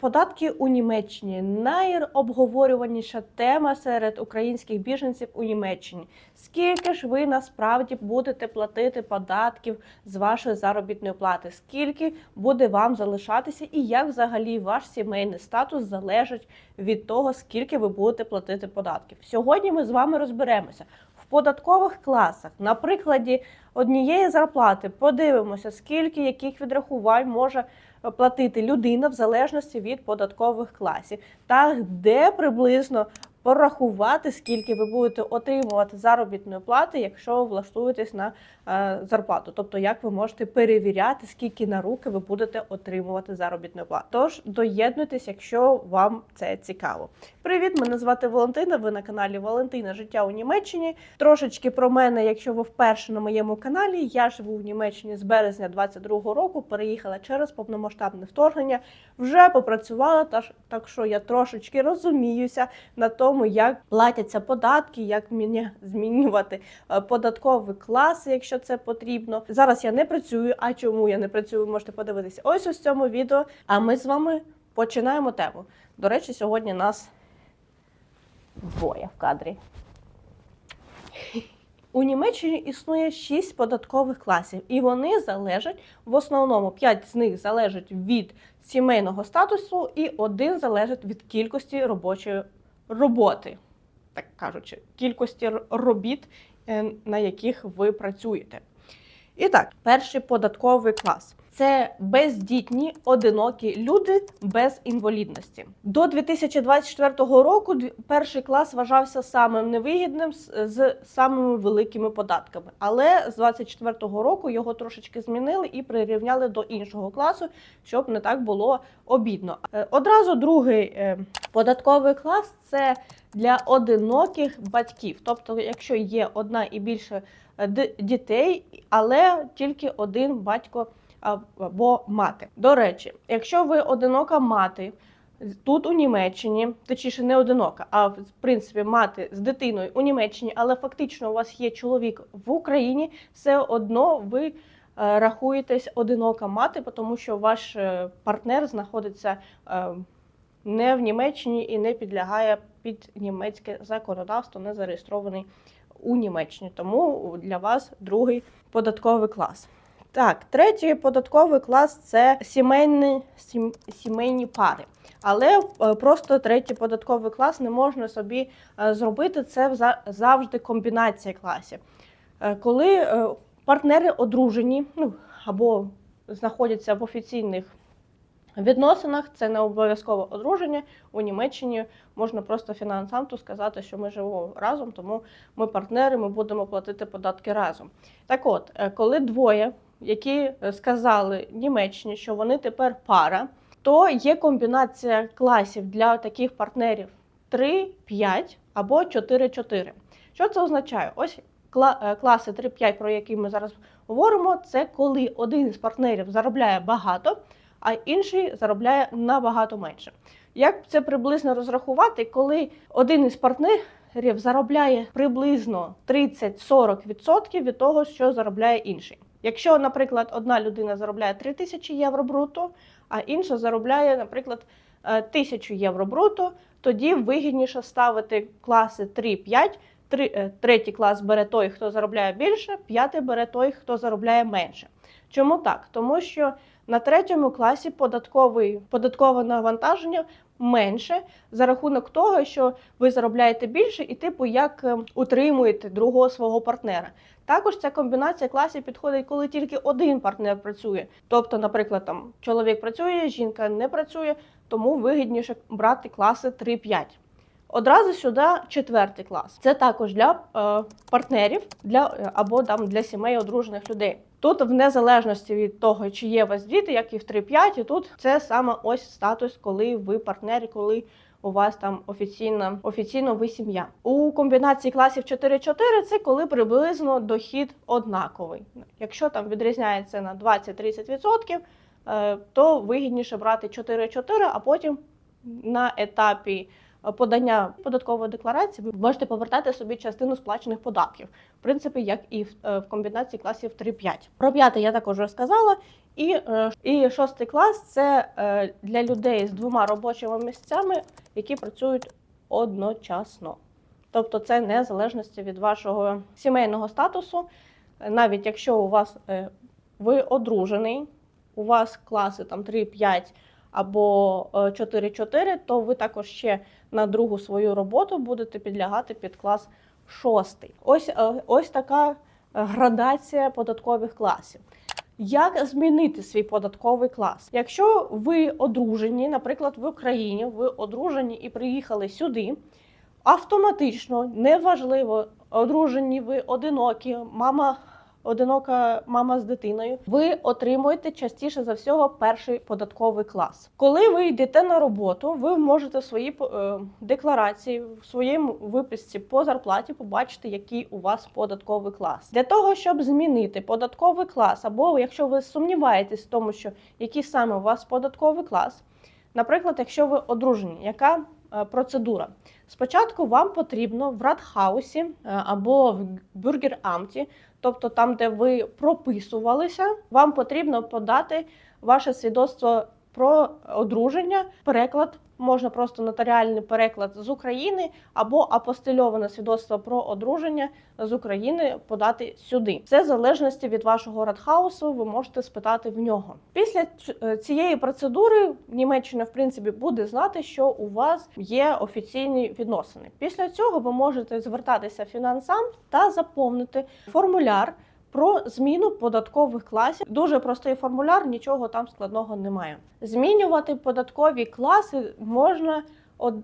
Податки у Німеччині найобговорюваніша тема серед українських біженців у Німеччині. Скільки ж ви насправді будете платити податків з вашої заробітної плати? Скільки буде вам залишатися, і як взагалі ваш сімейний статус залежить від того, скільки ви будете платити податків? Сьогодні ми з вами розберемося в податкових класах на прикладі однієї зарплати. Подивимося, скільки яких відрахувань може платити людина в залежності від податкових класів, та де приблизно порахувати, скільки ви будете отримувати заробітної плати, якщо влаштуєтесь на е, зарплату. Тобто, як ви можете перевіряти, скільки на руки ви будете отримувати заробітної плати. Тож доєднуйтесь, якщо вам це цікаво. Привіт, мене звати Валентина. Ви на каналі Валентина Життя у Німеччині. Трошечки про мене, якщо ви вперше на моєму каналі. Я живу в Німеччині з березня 22-го року. Переїхала через повномасштабне вторгнення. Вже попрацювала, та так що я трошечки розуміюся на тому, як платяться податки, як змінювати е, податкові класи, якщо це потрібно. Зараз я не працюю. А чому я не працюю? Можете подивитися ось в цьому відео. А ми з вами починаємо тему. До речі, сьогодні нас двоє в кадрі. У Німеччині існує 6 податкових класів, і вони залежать в основному 5 з них залежать від сімейного статусу, і один залежить від кількості робочої роботи, так кажучи, кількості робіт, е, на яких ви працюєте. І так, перший податковий клас це бездітні одинокі люди без інвалідності. До 2024 року перший клас вважався самим невигідним з, самими великими податками. Але з 2024 року його трошечки змінили і прирівняли до іншого класу, щоб не так було обідно. Е, Одразу другий е, податковий клас це для одиноких батьків. Тобто, якщо є одна і більше е, дітей, але тільки один батько або мати. До речі, якщо ви одинока мати. Тут у Німеччині, точніше, не одинока, а в принципі мати з дитиною у Німеччині, але фактично у вас є чоловік в Україні, все одно ви е, рахуєтесь одинока мати, тому що ваш е, партнер знаходиться е, не в Німеччині і не підлягає під німецьке законодавство, не зареєстрований у Німеччині. Тому для вас другий податковий клас. Так, третій податковий клас це сімейні, сім, сімейні пари. Але е, просто третій податковий клас не можна собі е, зробити. Це завжди комбінація класів. Е, Коли партнери одружені, ну або знаходяться в офіційних відносинах, це не обов'язково одруження. У Німеччині можна просто фінансанту сказати, що ми живемо разом, тому ми партнери, ми будемо платити податки разом. Так от, коли двоє, які е, сказали Німеччині, що вони тепер пара, то є комбінація класів для таких партнерів 3, 5 або 4-4. Що це означає? Ось е, класи 3-5, про які ми зараз говоримо, це коли один із партнерів заробляє багато, а інший заробляє набагато менше. Як це приблизно розрахувати, коли один із партнерів заробляє приблизно 30-40% від того, що заробляє інший? Якщо, наприклад, одна людина заробляє 3 тисячі євро бруто, а інша заробляє, наприклад, е, 1000 євро бруто, тоді вигідніше ставити класи 3-5. Три, е, третій клас бере той, хто заробляє більше, п'ятий бере той, хто заробляє менше. Чому так? Тому що на третьому класі податковий, податкове навантаження менше за рахунок того, що ви заробляєте більше і, типу, як е, утримуєте другого свого партнера. Також ця комбінація класів підходить, коли тільки один партнер працює. Тобто, наприклад, там чоловік працює, жінка не працює, тому вигідніше брати класи 3-5. Одразу сюди четвертий клас. Це також для е, партнерів для, е, або там, для сімей одружених людей. Тут, в незалежності від того, чи є у вас діти, як і в 3-5, і тут це саме ось статус, коли ви партнери, коли у вас там офіційна офіційно ви сім'я. У комбінації класів 4-4 це коли приблизно дохід однаковий. Якщо там відрізняється на 20-30%, е, то вигідніше брати 4-4, а потім на етапі подання податкової декларації, ви можете повертати собі частину сплачених податків, в принципі, як і в, е, комбінації класів 3-5. Про п'ятий я також розказала. І, е, і шостий клас це е, для людей з двома робочими місцями, які працюють одночасно. Тобто це незалежності від вашого сімейного статусу. Навіть якщо у вас ви одружений, у вас класи там 3-5 або е, 4-4, то ви також ще на другу свою роботу будете підлягати під клас 6. Ось, е, ось така е, градація податкових класів. Як змінити свій податковий клас? Якщо ви одружені, наприклад, в Україні, ви одружені і приїхали сюди, автоматично, неважливо, одружені ви одинокі, мама. Одинока мама з дитиною, ви отримуєте частіше за всього перший податковий клас. Коли ви йдете на роботу, ви можете в своїй е, декларації, в своєму виписці по зарплаті побачити, який у вас податковий клас. Для того, щоб змінити податковий клас, або якщо ви сумніваєтесь в тому, що який саме у вас податковий клас, наприклад, якщо ви одружені, яка е, процедура? Спочатку вам потрібно в Радхаусі е, або в Бюргер-Амті, тобто там, де ви прописувалися, вам потрібно подати ваше свідоцтво про одруження, переклад. Можна просто нотаріальний переклад з України або апостильоване свідоцтво про одруження з України подати сюди. Все в залежності від вашого радхаусу, ви можете спитати в нього. Після е, цієї процедури Німеччина, в принципі, буде знати, що у вас є офіційні відносини. Після цього ви можете звертатися фінансам та заповнити формуляр. Про зміну податкових класів дуже простий формуляр, нічого там складного немає. Змінювати податкові класи можна од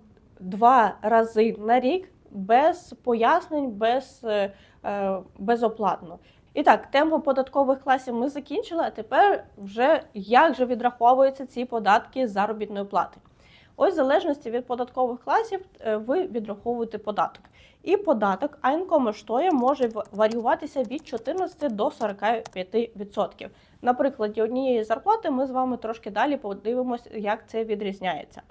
два рази на рік без пояснень, без, е, е, безоплатно. І так, тему податкових класів ми закінчили, а тепер вже як же відраховуються ці податки з заробітної плати. Ось в залежності від податкових класів е, ви відраховуєте податок. І податок Einkommensteuer може в- варіюватися від 14 до 45%. На прикладі однієї зарплати ми з вами трошки далі подивимося, як це відрізняється.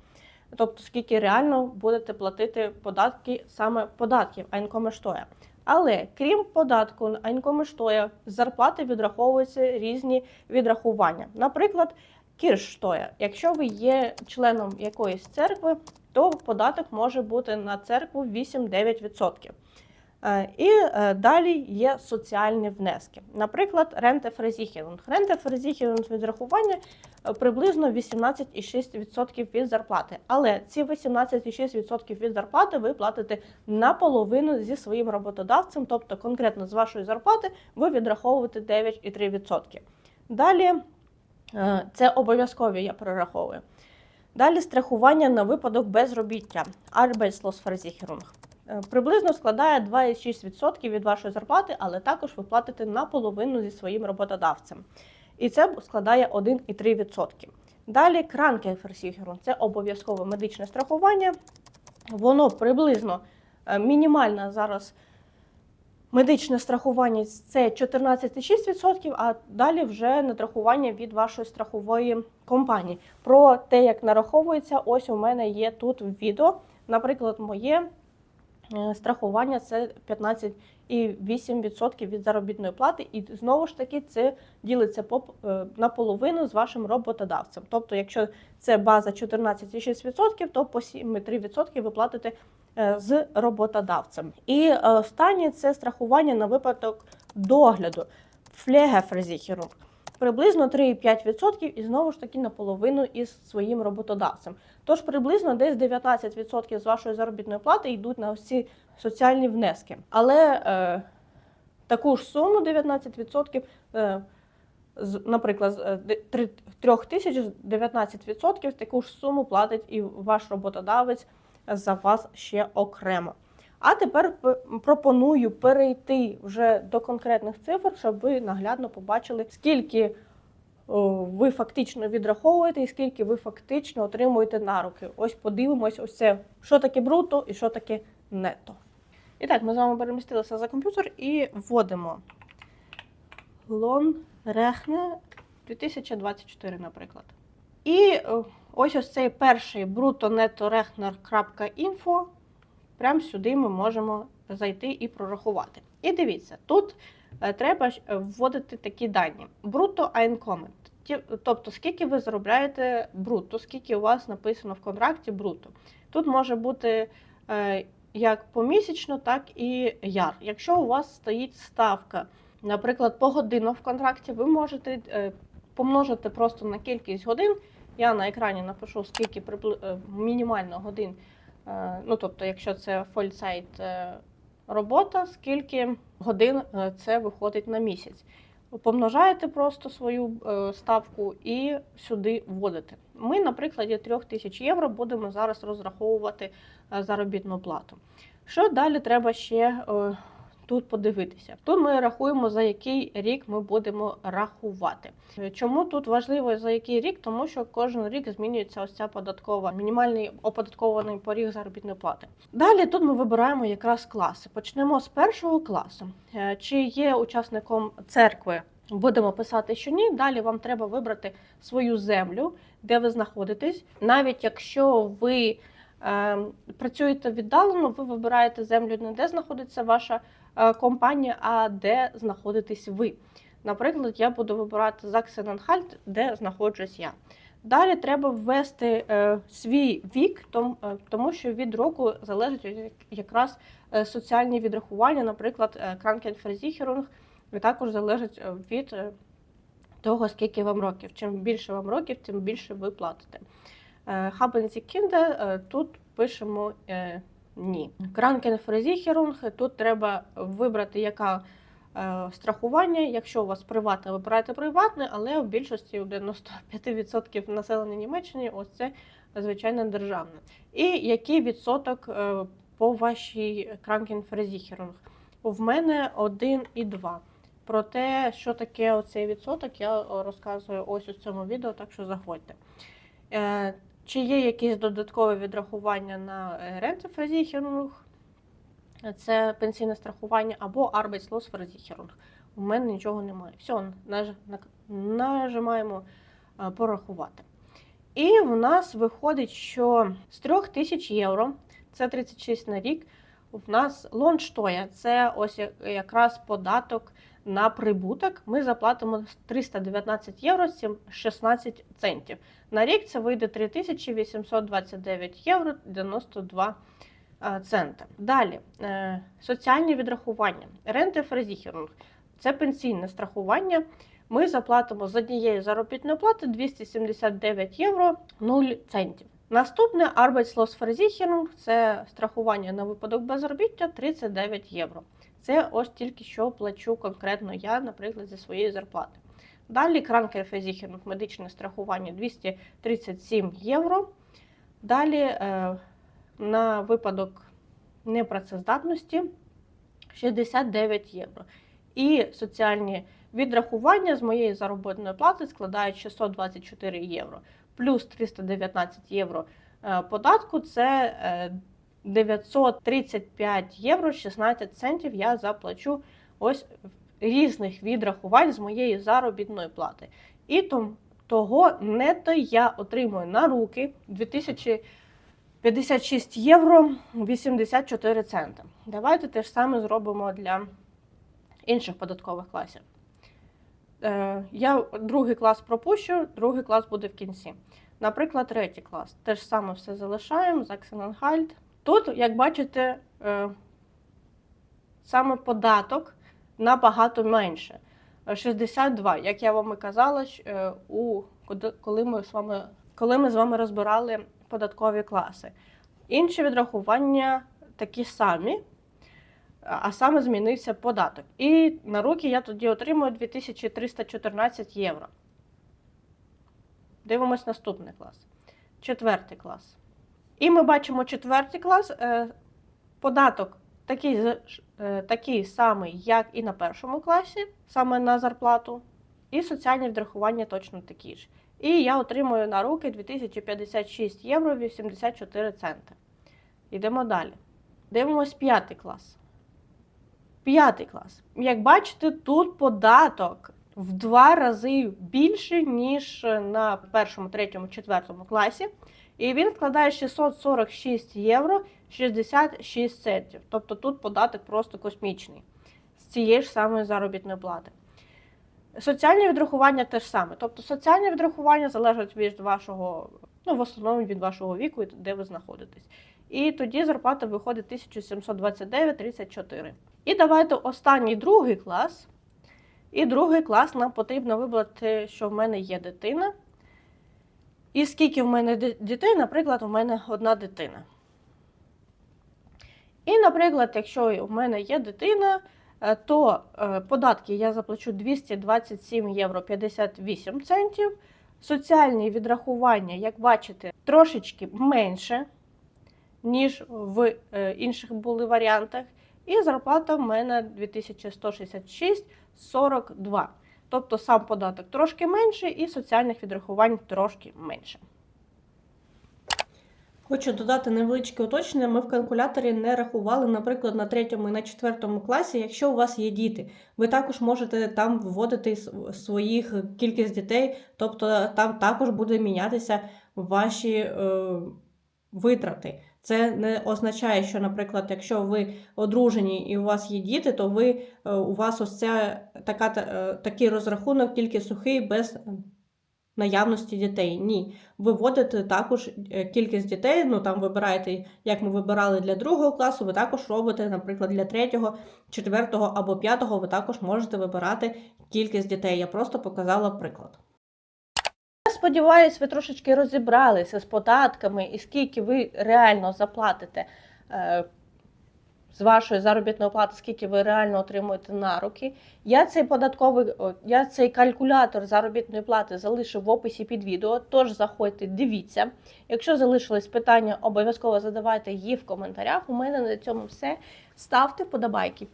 Тобто, скільки реально будете платити податки саме податків Einkommensteuer. Але крім податку Einkommensteuer, з зарплати відраховуються різні відрахування. Наприклад, Kirchsteuer. Якщо ви є членом якоїсь церкви, то податок може бути на церкву 8-9%. Е, І е, далі є соціальні внески. Наприклад, рентефрезіхерунг. Рентефрезіхерунг відрахування е, приблизно 18,6% від зарплати. Але ці 18,6% від зарплати ви платите наполовину зі своїм роботодавцем, тобто конкретно з вашої зарплати ви відраховуєте 9,3%. Далі це обов'язкові, я перераховую. Далі страхування на випадок безробіття Arbeitslosversicherung. Е, Приблизно складає 2,6% від вашої зарплати, але також ви платите наполовину зі своїм роботодавцем. І це складає 1,3%. Далі Krankenversicherung – це обов'язкове медичне страхування. Воно приблизно е, мінімальне зараз медичне страхування це 14,6%, а далі вже надрахування від вашої страхової компанії. Про те, як нараховується, ось у мене є тут відео. Наприклад, моє е, страхування це 15,8% від заробітної плати, і знову ж таки це ділиться е, наполовину з вашим роботодавцем. Тобто, якщо це база 14,6%, то по 7,3% ви платите з роботодавцем. І е, останнє це страхування на випадок догляду Pflegeversicherung. Приблизно 3,5% і знову ж таки наполовину із своїм роботодавцем. Тож приблизно десь 19% з вашої заробітної плати йдуть на ці соціальні внески. Але е, таку ж суму 19%, е, з, наприклад, з е, три- 3 тисяч 19% таку ж суму платить і ваш роботодавець за вас ще окремо. А тепер пропоную перейти вже до конкретних цифр, щоб ви наглядно побачили, скільки ви фактично відраховуєте і скільки ви фактично отримуєте на руки. Ось подивимось, ось це, що таке бруто і що таке нетто. І так, ми з вами перемістилися за комп'ютер і вводимо лон рехне 2024, наприклад. І е, ось ось цей перший brutto-netto-rechner.info. Прямо сюди ми можемо зайти і прорахувати. І дивіться, тут е, треба е, вводити такі дані: брутто einkommen. Тобто, скільки ви заробляєте брутто, скільки у вас написано в контракті брутто. Тут може бути е, як помісячно, так і яр. Якщо у вас стоїть ставка, наприклад, погодинно в контракті, ви можете помножити просто на кількість годин. Я на екрані напишу, скільки е, мінімально годин, е, ну тобто, якщо це фольцайт е, робота, скільки годин це виходить на місяць. Помножаєте просто свою ставку і сюди вводите. Ми на прикладі 3000 євро будемо зараз розраховувати заробітну плату. Що далі треба ще тут подивитися? Тут ми рахуємо, за який рік ми будемо рахувати. Чому тут важливо за який рік? Тому що кожен рік змінюється ось ця податкова, мінімальний оподаткований поріг заробітної плати. Далі тут ми вибираємо якраз класи. Почнемо з першого класу. Е, Чи є учасником церкви? Будемо писати, що ні. Далі вам треба вибрати свою землю, де ви знаходитесь. Навіть якщо ви е, працюєте віддалено, ви вибираєте землю не де знаходиться ваша компанія, а де знаходитесь ви. Наприклад, я буду вибирати Заксен-Анхальт, де знаходжусь я. Далі треба ввести е, свій вік, е, тому що від року залежить якраз е, соціальні відрахування, наприклад, е, і також залежить е, від е, того, скільки вам років. Чим більше вам років, тим більше ви платите. Е, Haben Sie Е, тут пишемо е, ні. Krankenversicherung, тут треба вибрати, яка е, страхування. Якщо у вас приватне, вибирайте приватне, але в більшості у 95% населення Німеччини ось це звичайно державне. І який відсоток е, по вашій Krankenversicherung? В мене 1 і 2. Про те, що таке оцей відсоток, я е, розказую ось у цьому відео, так що заходьте. Чи є якісь додаткові відрахування на Renteversicherung? Це пенсійне страхування або Arbeitslosversicherung. У мене нічого немає. Все, нажимаємо е, порахувати. І в нас виходить, що з 3 тисяч євро, це 36 на рік, в нас лонштоя, це ось якраз податок на прибуток. Ми заплатимо 319 євро 16 центів. На рік це вийде 3829 євро 92 е, цента. Далі е, соціальні відрахування. Рентефрезіхерунг це пенсійне страхування. Ми заплатимо з однієї заробітної плати 279 євро 0 центів. Наступне Arbeitslosversicherung – це страхування на випадок безробіття 39 євро. Це ось тільки що плачу конкретно я, наприклад, зі своєї зарплати. Далі Krankenversicherung – медичне страхування 237 євро. Далі е, на випадок непрацездатності 69 євро. І соціальні відрахування з моєї заробітної плати складають 624 євро. Плюс 319 євро е, податку це е, 935 євро 16 центів я заплачу ось різних відрахувань з моєї заробітної плати. І том, того нето я отримую на руки 2056 євро 84 центи. Давайте те ж саме зробимо для інших податкових класів. Е, Я другий клас пропущу, другий клас буде в кінці. Наприклад, третій клас. Те ж саме все залишаємо, Заксенанхальт. Тут, як бачите, е, саме податок набагато менше. Е, 62, як я вам і казала, е, у, коли ми з вами, коли ми з вами розбирали податкові класи. Інші відрахування такі самі, а саме змінився податок. І на руки я тоді отримую 2314 євро. Дивимось наступний клас. Четвертий клас. І ми бачимо четвертий клас. е, Податок такий, е, такий самий, як і на першому класі, саме на зарплату. І соціальні відрахування точно такі ж. І я отримую на руки 2056 євро 84 центи. Йдемо далі. Дивимось п'ятий клас. П'ятий клас. Як бачите, тут податок в два рази більше, ніж на першому, третьому, четвертому класі. І він складає 646 євро 66 центів. Тобто тут податок просто космічний з цієї ж самої заробітної плати. Соціальні відрахування теж саме. Тобто соціальні відрахування залежать від вашого, ну в основному від вашого віку, і де ви знаходитесь. І тоді зарплата виходить 1729,34. І давайте останній другий клас. І другий клас нам потрібно вибрати, що в мене є дитина. І скільки в мене дітей, наприклад, у мене одна дитина. І, наприклад, якщо в мене є дитина, е, то е, податки я заплачу 227 євро 58 центів. Соціальні відрахування, як бачите, трошечки менше, ніж в е, інших були варіантах. І зарплата в мене 2166,42. Тобто сам податок трошки менше і соціальних відрахувань трошки менше. Хочу додати невеличке уточнення. Ми в калькуляторі не рахували, наприклад, на третьому і на четвертому класі, якщо у вас є діти. Ви також можете там вводити своїх кількість дітей, тобто там також буде мінятися ваші е, витрати. Це не означає, що, наприклад, якщо ви одружені і у вас є діти, то ви е, у вас ось ця така е, такий розрахунок тільки сухий без наявності дітей. Ні, ви вводите також е, кількість дітей. Ну там вибираєте, як ми вибирали для другого класу. Ви також робите, наприклад, для третього, четвертого або п'ятого. Ви також можете вибирати кількість дітей. Я просто показала приклад. Сподіваюся, ви трошечки розібралися з податками і скільки ви реально заплатите е, з вашої заробітної плати, скільки ви реально отримуєте на руки. Я цей податковий, я цей калькулятор заробітної плати залишив в описі під відео. Тож заходьте, дивіться. Якщо залишились питання, обов'язково задавайте їх в коментарях. У мене на цьому все. Ставте вподобайки,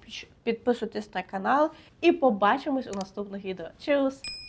підписуйтесь на канал і побачимось у наступних відео. Чус!